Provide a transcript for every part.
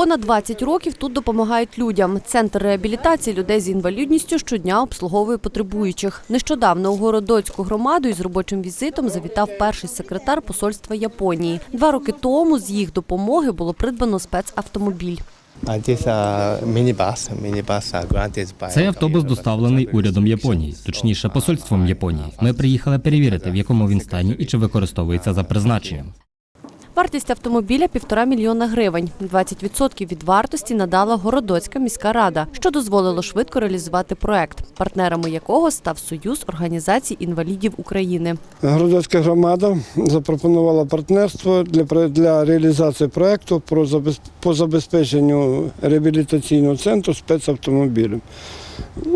Понад 20 років тут допомагають людям. Центр реабілітації людей з інвалідністю щодня обслуговує потребуючих. Нещодавно у Городоцьку громаду із робочим візитом завітав перший секретар посольства Японії. Два роки тому з їх допомоги було придбано спецавтомобіль. Цей автобус доставлений урядом Японії, точніше посольством Японії. Ми приїхали перевірити, в якому він стані і чи використовується за призначенням. Вартість автомобіля – півтора мільйона гривень. 20% від вартості надала Городоцька міська рада, що дозволило швидко реалізувати проект, партнерами якого став Союз організацій інвалідів України. Городоцька громада запропонувала партнерство для, для реалізації проєкту про по забезпеченню реабілітаційного центру спецавтомобілем.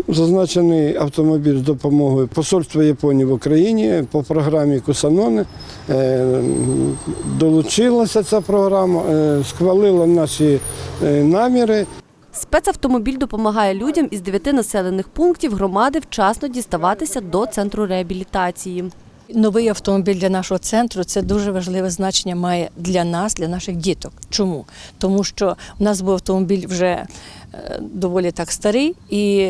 Зазначений автомобіль з допомогою посольства Японії в Україні по програмі Кусанони е, долучилася ця програма, е, схвалила наші е, наміри. Спецавтомобіль допомагає людям із дев'яти населених пунктів громади вчасно діставатися до центру реабілітації. Новий автомобіль для нашого центру це дуже важливе значення має для нас, для наших діток. Чому? Тому що в нас був автомобіль вже е, доволі так старий і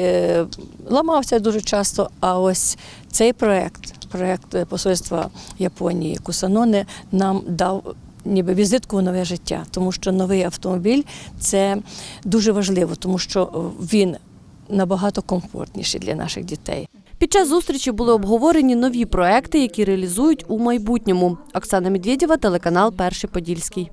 ламався дуже часто. А ось цей проект, проект посольства Японії Кусаноне, нам дав. Ніби візитку нове життя, тому що новий автомобіль це дуже важливо, тому що він набагато комфортніший для наших дітей. Під час зустрічі були обговорені нові проекти, які реалізують у майбутньому. Оксана Медведєва, телеканал Перший Подільський.